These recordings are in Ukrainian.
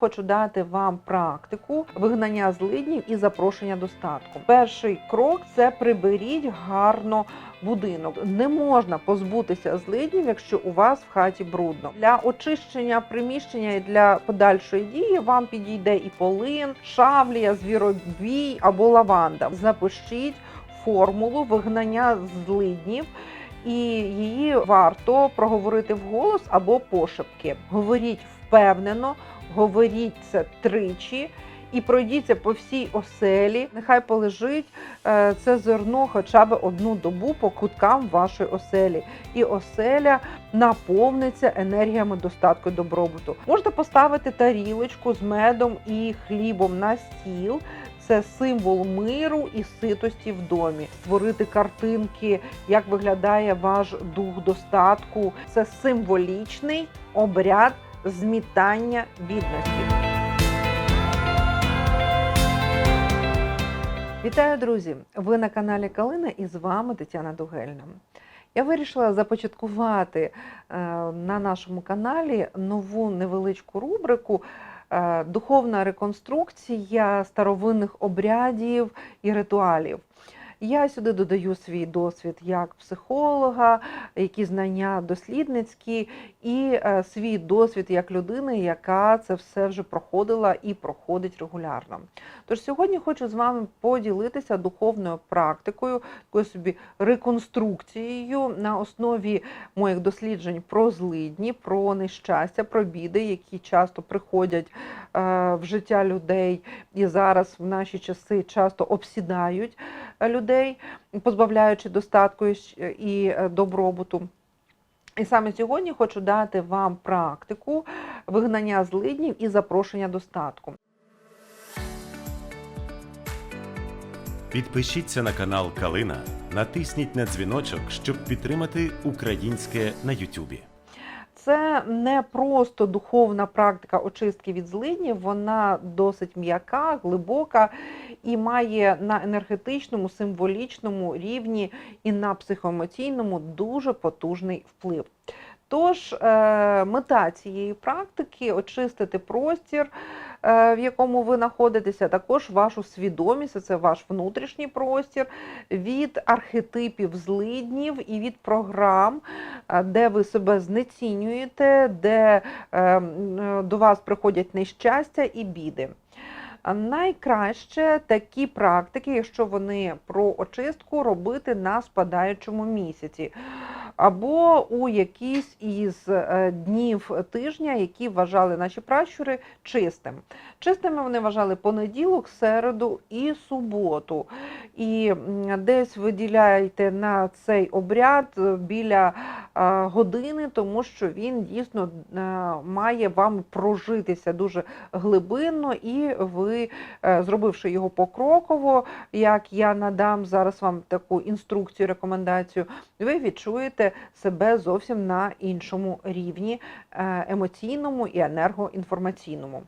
Хочу дати вам практику вигнання злиднів і запрошення достатку. Перший крок це приберіть гарно будинок. Не можна позбутися злиднів, якщо у вас в хаті брудно. Для очищення приміщення і для подальшої дії вам підійде і полин, шавлія, звіробій або лаванда. Запишіть формулу вигнання злиднів. І її варто проговорити вголос або пошепки. Говоріть впевнено, говоріть це тричі і пройдіться по всій оселі. Нехай полежить е, це зерно хоча б одну добу по куткам вашої оселі, і оселя наповниться енергіями достатку добробуту. Можете поставити тарілочку з медом і хлібом на стіл. Це символ миру і ситості в домі. Створити картинки, як виглядає ваш дух достатку. Це символічний обряд змітання бідності. Вітаю, друзі! Ви на каналі Калина і з вами Тетяна Дугельна. Я вирішила започаткувати е, на нашому каналі нову невеличку рубрику е, Духовна реконструкція старовинних обрядів і ритуалів. Я сюди додаю свій досвід як психолога, які знання дослідницькі, і е, свій досвід як людини, яка це все вже проходила і проходить регулярно. Тож сьогодні хочу з вами поділитися духовною практикою, такою собі реконструкцією на основі моїх досліджень про злидні, про нещастя, про біди, які часто приходять е, в життя людей і зараз в наші часи часто обсідають е, людей, позбавляючи достатку і е, добробуту. І саме сьогодні хочу дати вам практику вигнання злиднів і запрошення достатку. Підпишіться на канал Калина, натисніть на дзвіночок, щоб підтримати українське на Ютубі. Це не просто духовна практика очистки від злиднів, вона досить м'яка, глибока і має на енергетичному, символічному рівні і на психоемоційному дуже потужний вплив. Тож е, мета цієї практики очистити простір, в якому ви знаходитеся, також вашу свідомість, це ваш внутрішній простір, від архетипів злиднів і від програм, е, де ви себе знецінюєте, де е, е, до вас приходять нещастя і біди. Найкраще такі практики, якщо вони про очистку, робити на спадаючому місяці. Або у якийсь із е, днів тижня, які вважали наші пращури чистим. Чистими вони вважали понеділок, середу і суботу. І десь виділяйте на цей обряд е, біля е, години, тому що він дійсно має вам прожитися дуже глибинно, і ви, зробивши його покроково, як я надам зараз вам таку інструкцію, рекомендацію, ви відчуєте себе зовсім на іншому рівні е, емоційному і енергоінформаційному.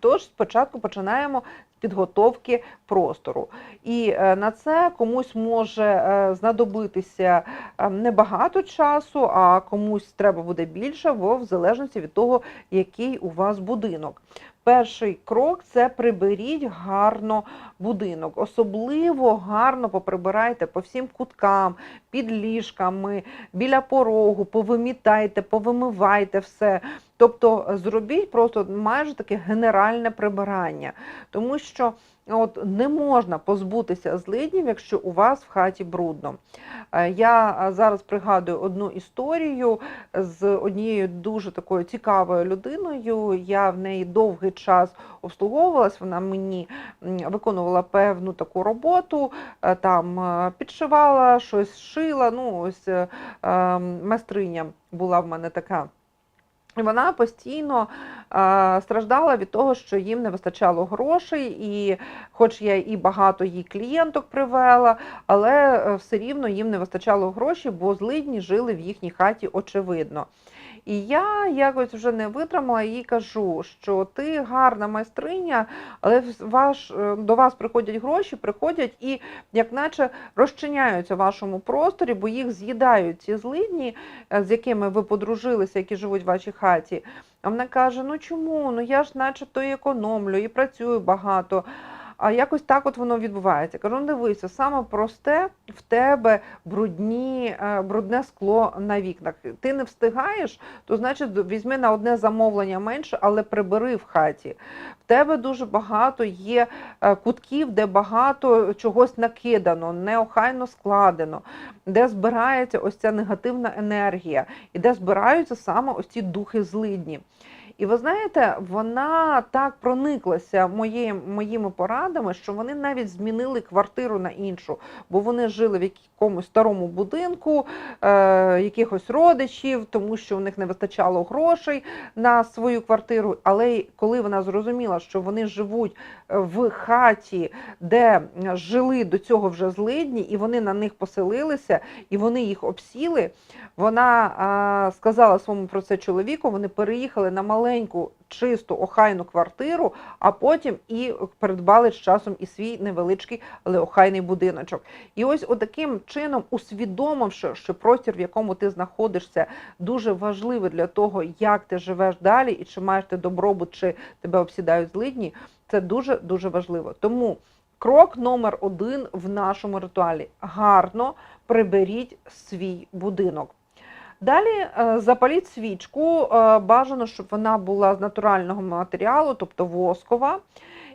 Тож спочатку починаємо з підготовки простору. І е, на це комусь може е, знадобитися небагато часу, а комусь треба буде більше, бо в залежності від того, який у вас будинок. Перший крок це приберіть гарно будинок. Особливо гарно поприбирайте по всім куткам, під ліжками, біля порогу, повимітайте, повимивайте все. Тобто зробіть просто майже таке генеральне прибирання, тому що от не можна позбутися злиднів, якщо у вас в хаті брудно. Е, Я е, зараз пригадую одну історію з однією дуже такою цікавою людиною. Я в неї довгий час обслуговувалась, вона мені виконувала певну таку роботу, е, там підшивала, щось шила. Ну, ось е, е, майстриня була в мене така. Вона постійно е, страждала від того, що їм не вистачало грошей, і хоч я і багато їй клієнток привела, але е, все рівно їм не вистачало грошей, бо злидні жили в їхній хаті, очевидно. І я якось вже не витримала їй кажу, що ти гарна майстриня, але ваш, е, до вас приходять гроші, приходять і як наче розчиняються в вашому просторі, бо їх з'їдають ці злидні, е, з якими ви подружилися, які живуть в вашій хаті. А вона каже: ну чому? Ну я ж начебто і економлю, і працюю багато. А якось так от воно відбувається. Кажу, ну дивися, саме просте в тебе брудні, е, брудне скло на вікнах. Ти не встигаєш, то значить візьми на одне замовлення менше, але прибери в хаті. В тебе дуже багато є е, кутків, де багато чогось накидано, неохайно складено, де збирається ось ця негативна енергія, і де збираються саме ось ці духи злидні. І ви знаєте, вона так прониклася моїм, моїми порадами, що вони навіть змінили квартиру на іншу, бо вони жили в якомусь старому будинку, е, якихось родичів, тому що у них не вистачало грошей на свою квартиру. Але коли вона зрозуміла, що вони живуть е, в хаті, де е, жили до цього вже злидні, і вони на них поселилися, і вони їх обсіли. Вона а, сказала своєму про це чоловіку. Вони переїхали на маленьку, чисту, охайну квартиру, а потім і придбали з часом і свій невеличкий, але охайний будиночок. І ось отаким чином, усвідомивши, що простір, в якому ти знаходишся, дуже важливий для того, як ти живеш далі, і чи маєш ти добробут, чи тебе обсідають злидні, це дуже дуже важливо. Тому крок номер один в нашому ритуалі: гарно приберіть свій будинок. Далі е, запаліть свічку. е, Бажано, щоб вона була з натурального матеріалу, тобто воскова.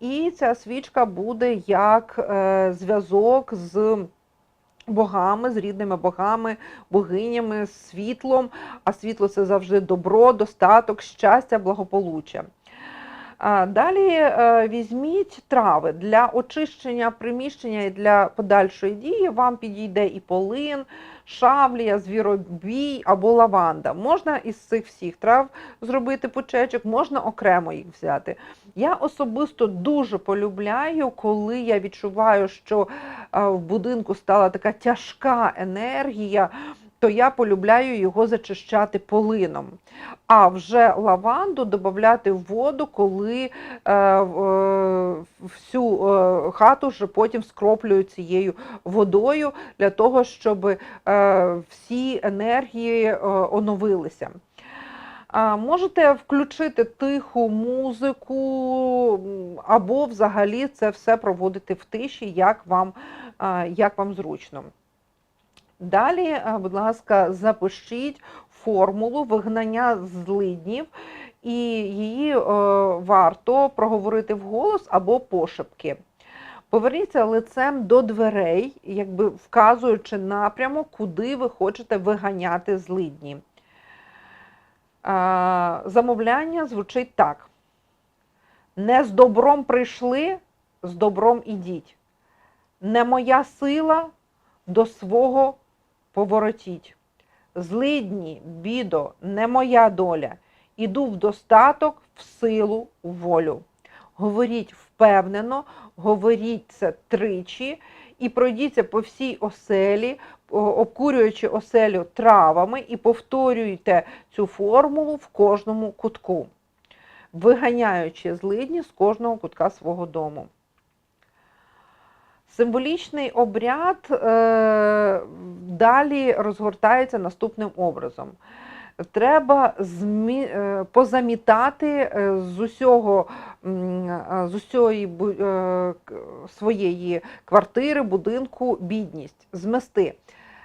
І ця свічка буде як е, зв'язок з богами, з рідними богами, богинями, з світлом. А світло це завжди добро, достаток, щастя, благополуччя. Далі е, візьміть трави для очищення приміщення і для подальшої дії. Вам підійде і полин, шавлія, звіробій або лаванда. Можна із цих всіх трав зробити пучечок, можна окремо їх взяти. Я особисто дуже полюбляю, коли я відчуваю, що е, в будинку стала така тяжка енергія. То я полюбляю його зачищати полином. А вже лаванду додати в воду, коли е, е, всю е, хату вже потім скроплюю цією водою для того, щоб е, всі енергії е, оновилися. Можете включити тиху музику, або взагалі це все проводити в тиші, як вам, як вам зручно. Далі, е, будь ласка, запишіть формулу вигнання злиднів, і її е, варто проговорити вголос або пошепки. Поверніться лицем до дверей, якби вказуючи напрямок, куди ви хочете виганяти злидні. Е, Замовляння звучить так: не з добром прийшли, з добром ідіть. Не моя сила до свого поворотіть. Злидні, бідо, не моя доля. Іду в достаток, в силу, в волю. Говоріть впевнено, говоріть це тричі і пройдіться по всій оселі, обкурюючи оселю травами, і повторюйте цю формулу в кожному кутку, виганяючи злидні з кожного кутка свого дому. Символічний обряд е, далі розгортається наступним образом. Треба змі, е, позамітати е, з усього е, з усієї своєї квартири, будинку бідність, змести.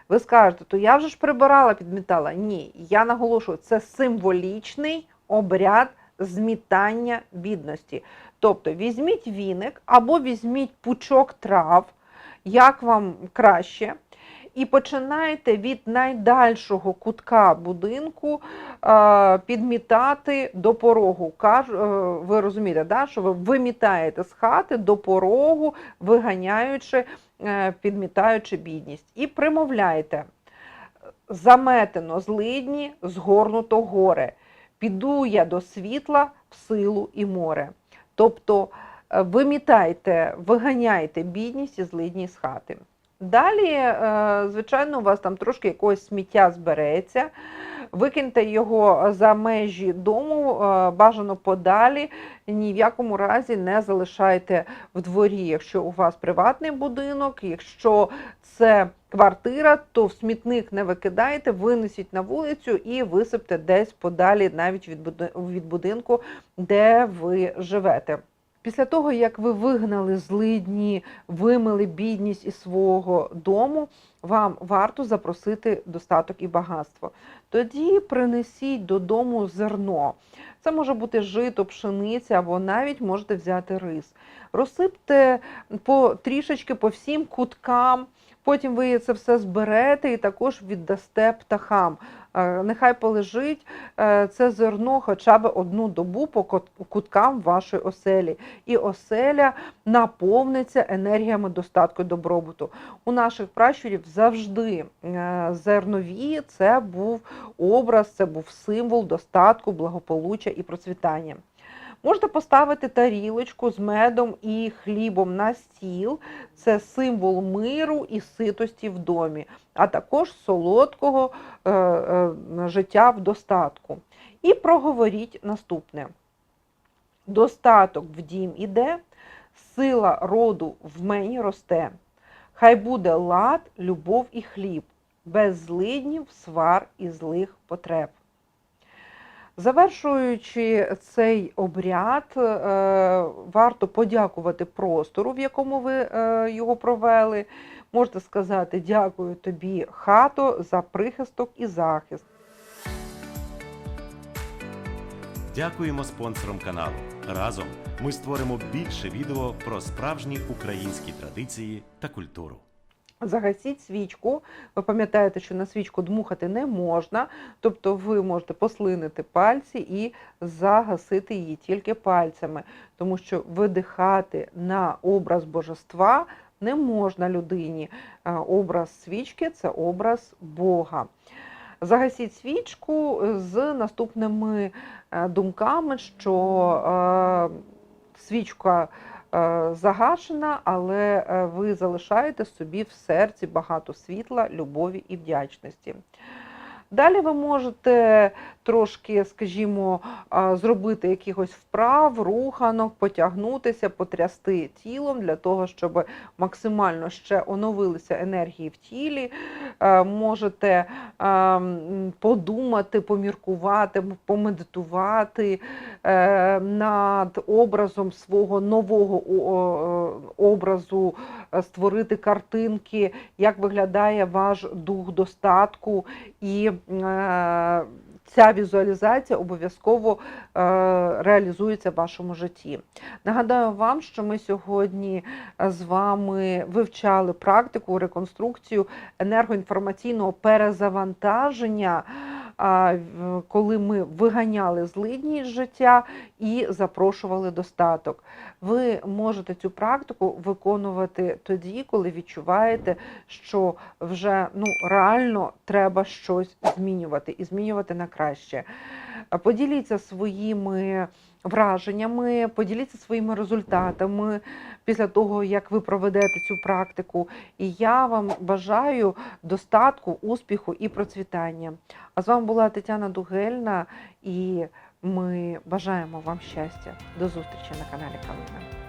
Ви скажете, то я вже ж прибирала, підмітала. Ні, я наголошую, це символічний обряд змітання бідності. Тобто візьміть віник або візьміть пучок трав, як вам краще, і починайте від найдальшого кутка будинку підмітати до порогу. Е, ви розумієте, да, що ви вимітаєте з хати до порогу, виганяючи, е, підмітаючи бідність. І примовляйте. Заметено злидні, згорнуто горе. Піду я до світла в силу і море. Тобто е, вимітайте, виганяйте бідність і злидні з хати. Далі, е, звичайно, у вас там трошки якогось сміття збереться. Викиньте його за межі дому, е, бажано подалі. Ні в якому разі не залишайте в дворі, якщо у вас приватний будинок, якщо це квартира, то в смітник не викидайте, винесіть на вулицю і висипте десь подалі, навіть від від будинку, де ви живете. Після того, як ви вигнали злидні, вимили бідність із свого дому, вам варто запросити достаток і багатство. Тоді принесіть додому зерно. Це може бути жито, пшениця, або навіть можете взяти рис. Розсипте по трішечки по всім куткам. Потім ви це все зберете і також віддасте птахам. Е, Нехай полежить е, це зерно хоча б одну добу по куткам вашої оселі. І оселя наповниться енергіями достатку добробуту. У наших пращурів завжди е, зернові це був образ, це був символ достатку, благополуччя і процвітання. Можете поставити тарілочку з медом і хлібом на стіл. Це символ миру і ситості в домі, а також солодкого е, е, життя в достатку. І проговоріть наступне: достаток в дім іде, сила роду в мені росте. Хай буде лад, любов і хліб, без злиднів, свар і злих потреб. Завершуючи цей обряд, е, варто подякувати простору, в якому ви е, його провели. Можете сказати дякую тобі, хато, за прихисток і захист. Дякуємо спонсорам каналу. Разом ми створимо більше відео про справжні українські традиції та культуру. Загасіть свічку. Ви пам'ятаєте, що на свічку дмухати не можна, тобто ви можете послинити пальці і загасити її тільки пальцями, тому що видихати на образ божества не можна людині. Образ свічки це образ Бога. Загасіть свічку з наступними е, думками, що е, свічка загашена, але е, ви залишаєте собі в серці багато світла, любові і вдячності. Далі ви можете трошки, скажімо, зробити якихось вправ, руханок, потягнутися, потрясти тілом для того, щоб максимально ще оновилися енергії в тілі. Е, Можете подумати, поміркувати, помедитувати е, над образом свого нового образу, е, створити картинки, як виглядає ваш дух достатку і ця візуалізація обов'язково е, реалізується в вашому житті. Нагадаю вам, що ми сьогодні е, з вами вивчали практику, реконструкцію енергоінформаційного перезавантаження, коли ми виганяли злидні з життя і запрошували достаток. Ви можете цю практику виконувати тоді, коли відчуваєте, що вже ну, реально треба щось змінювати і змінювати на краще. Поділіться своїми враженнями, поділіться своїми результатами після того, як ви проведете цю практику. І я вам бажаю достатку, успіху і процвітання. А з вами була Тетяна Дугельна, і ми бажаємо вам щастя. До зустрічі на каналі Калина.